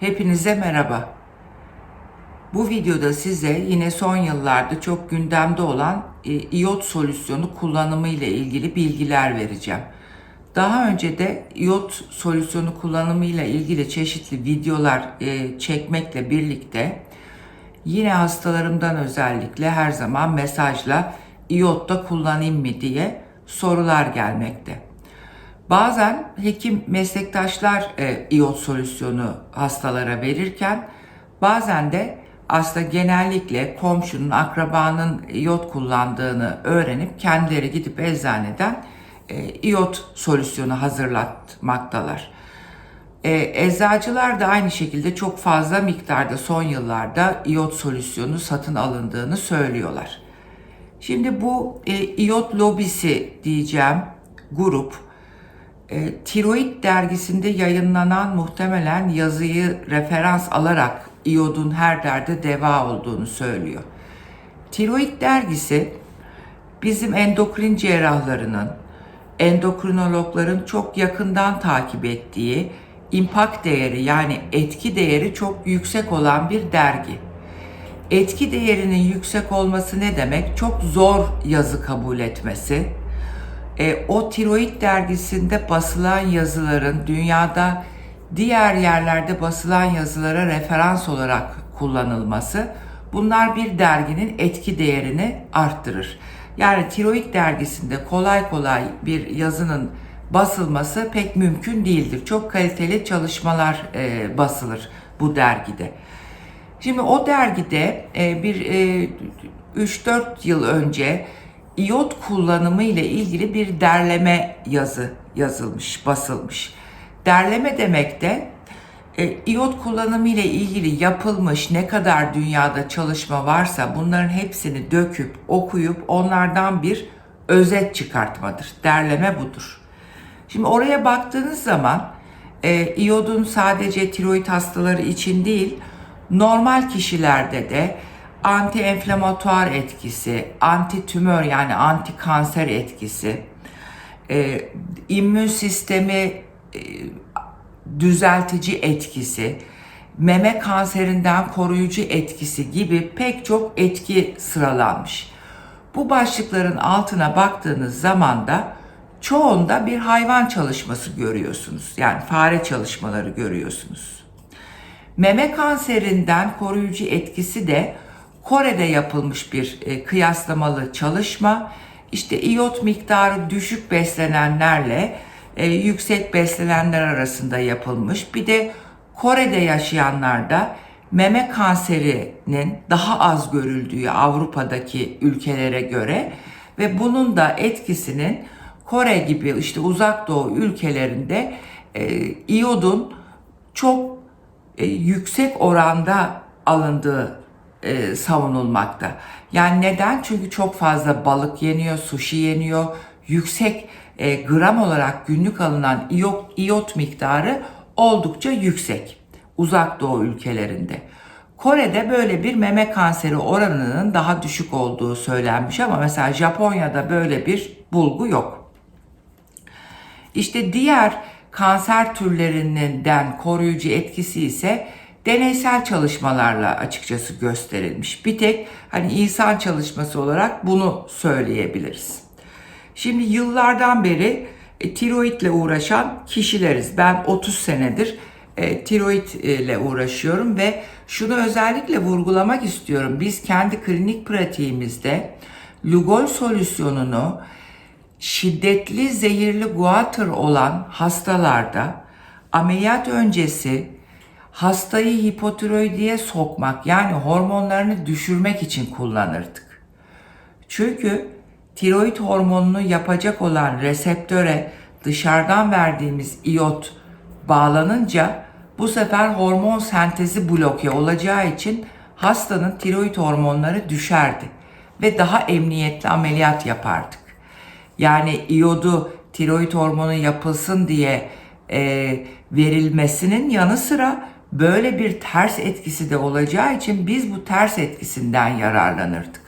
Hepinize merhaba. Bu videoda size yine son yıllarda çok gündemde olan e, iot solüsyonu kullanımı ile ilgili bilgiler vereceğim. Daha önce de iot solüsyonu kullanımı ile ilgili çeşitli videolar e, çekmekle birlikte yine hastalarımdan özellikle her zaman mesajla iot da kullanayım mı diye sorular gelmekte. Bazen hekim meslektaşlar e, iot solüsyonu hastalara verirken bazen de aslında genellikle komşunun, akrabanın iot kullandığını öğrenip kendileri gidip eczaneden e, iot solüsyonu hazırlatmaktalar. E, eczacılar da aynı şekilde çok fazla miktarda son yıllarda iot solüsyonu satın alındığını söylüyorlar. Şimdi bu e, iot lobisi diyeceğim grup e, Tiroid dergisinde yayınlanan muhtemelen yazıyı referans alarak iyodun her derde deva olduğunu söylüyor. Tiroid dergisi bizim endokrin cerrahlarının, endokrinologların çok yakından takip ettiği impact değeri yani etki değeri çok yüksek olan bir dergi. Etki değerinin yüksek olması ne demek? Çok zor yazı kabul etmesi, e, o tiroid dergisinde basılan yazıların dünyada diğer yerlerde basılan yazılara referans olarak kullanılması bunlar bir derginin etki değerini arttırır. Yani tiroid dergisinde kolay kolay bir yazının basılması pek mümkün değildir. Çok kaliteli çalışmalar e, basılır bu dergide. Şimdi o dergide e, bir e, 3-4 yıl önce iot kullanımı ile ilgili bir derleme yazı yazılmış, basılmış. Derleme demek de e, iot kullanımı ile ilgili yapılmış ne kadar dünyada çalışma varsa bunların hepsini döküp okuyup onlardan bir özet çıkartmadır. Derleme budur. Şimdi oraya baktığınız zaman e, iyodun sadece tiroid hastaları için değil, normal kişilerde de anti enflamatuar etkisi, anti tümör yani anti kanser etkisi, e, immün sistemi e, düzeltici etkisi, meme kanserinden koruyucu etkisi gibi pek çok etki sıralanmış. Bu başlıkların altına baktığınız zaman da çoğunda bir hayvan çalışması görüyorsunuz. Yani fare çalışmaları görüyorsunuz. Meme kanserinden koruyucu etkisi de Kore'de yapılmış bir e, kıyaslamalı çalışma. İşte iot miktarı düşük beslenenlerle e, yüksek beslenenler arasında yapılmış. Bir de Kore'de yaşayanlarda meme kanserinin daha az görüldüğü Avrupa'daki ülkelere göre ve bunun da etkisinin Kore gibi işte uzak doğu ülkelerinde e, iyodun çok e, yüksek oranda alındığı e, savunulmakta. Yani neden? Çünkü çok fazla balık yeniyor, sushi yeniyor. Yüksek e, gram olarak günlük alınan iyot, iyot miktarı oldukça yüksek. Uzak doğu ülkelerinde. Kore'de böyle bir meme kanseri oranının daha düşük olduğu söylenmiş ama mesela Japonya'da böyle bir bulgu yok. İşte diğer kanser türlerinden koruyucu etkisi ise deneysel çalışmalarla açıkçası gösterilmiş. Bir tek hani insan çalışması olarak bunu söyleyebiliriz. Şimdi yıllardan beri e, tiroidle uğraşan kişileriz. Ben 30 senedir e, tiroid ile uğraşıyorum ve şunu özellikle vurgulamak istiyorum. Biz kendi klinik pratiğimizde Lugol solüsyonunu şiddetli zehirli guatr olan hastalarda ameliyat öncesi hastayı hipotiroidiye sokmak yani hormonlarını düşürmek için kullanırdık. Çünkü tiroid hormonunu yapacak olan reseptöre dışarıdan verdiğimiz iot bağlanınca bu sefer hormon sentezi bloke olacağı için hastanın tiroid hormonları düşerdi ve daha emniyetli ameliyat yapardık. Yani iyodu tiroid hormonu yapılsın diye e, verilmesinin yanı sıra böyle bir ters etkisi de olacağı için biz bu ters etkisinden yararlanırdık.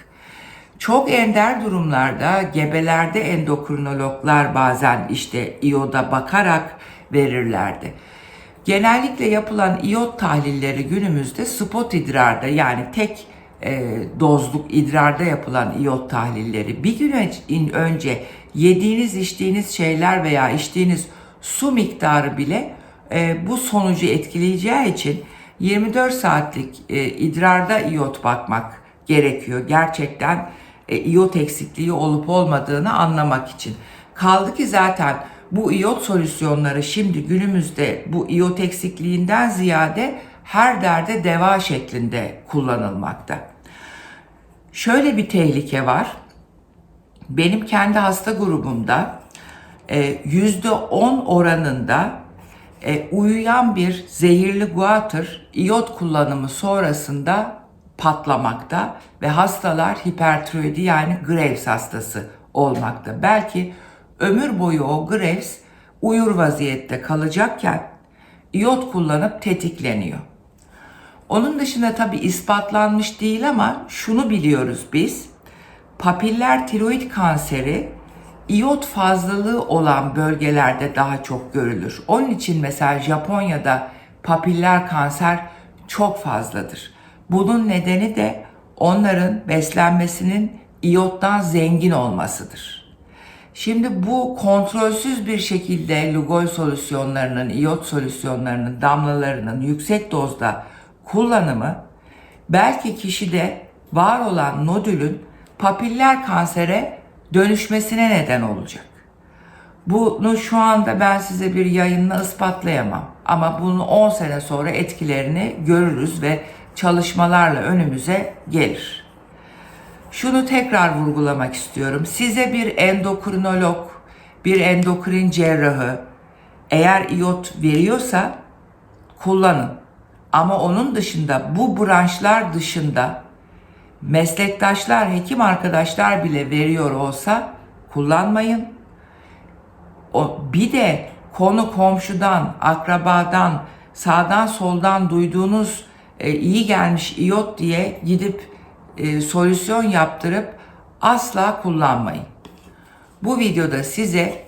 Çok ender durumlarda gebelerde endokrinologlar bazen işte iyoda bakarak verirlerdi. Genellikle yapılan iyot tahlilleri günümüzde spot idrarda yani tek e, dozluk idrarda yapılan iyot tahlilleri bir gün ön- önce yediğiniz içtiğiniz şeyler veya içtiğiniz su miktarı bile e, bu sonucu etkileyeceği için 24 saatlik e, idrarda iyot bakmak gerekiyor. Gerçekten e, iyot eksikliği olup olmadığını anlamak için. Kaldı ki zaten bu iyot solüsyonları şimdi günümüzde bu iyot eksikliğinden ziyade her derde deva şeklinde kullanılmakta. Şöyle bir tehlike var. Benim kendi hasta grubumda e, %10 oranında e, uyuyan bir zehirli guatr iyot kullanımı sonrasında patlamakta ve hastalar hipertiroidi yani Graves hastası olmakta. Belki ömür boyu o Graves uyur vaziyette kalacakken iyot kullanıp tetikleniyor. Onun dışında tabi ispatlanmış değil ama şunu biliyoruz biz. Papiller tiroid kanseri iyot fazlalığı olan bölgelerde daha çok görülür. Onun için mesela Japonya'da papiller kanser çok fazladır. Bunun nedeni de onların beslenmesinin iyottan zengin olmasıdır. Şimdi bu kontrolsüz bir şekilde Lugol solüsyonlarının, iyot solüsyonlarının, damlalarının yüksek dozda kullanımı belki kişide var olan nodülün papiller kansere dönüşmesine neden olacak. Bunu şu anda ben size bir yayınla ispatlayamam. Ama bunun 10 sene sonra etkilerini görürüz ve çalışmalarla önümüze gelir. Şunu tekrar vurgulamak istiyorum. Size bir endokrinolog, bir endokrin cerrahı eğer iyot veriyorsa kullanın. Ama onun dışında bu branşlar dışında meslektaşlar, hekim arkadaşlar bile veriyor olsa kullanmayın. O bir de konu komşudan, akrabadan, sağdan soldan duyduğunuz e, iyi gelmiş iyot diye gidip e, solüsyon yaptırıp asla kullanmayın. Bu videoda size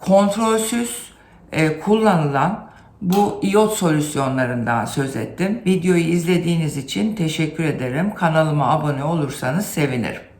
kontrolsüz e, kullanılan bu iyot solüsyonlarından söz ettim. Videoyu izlediğiniz için teşekkür ederim. Kanalıma abone olursanız sevinirim.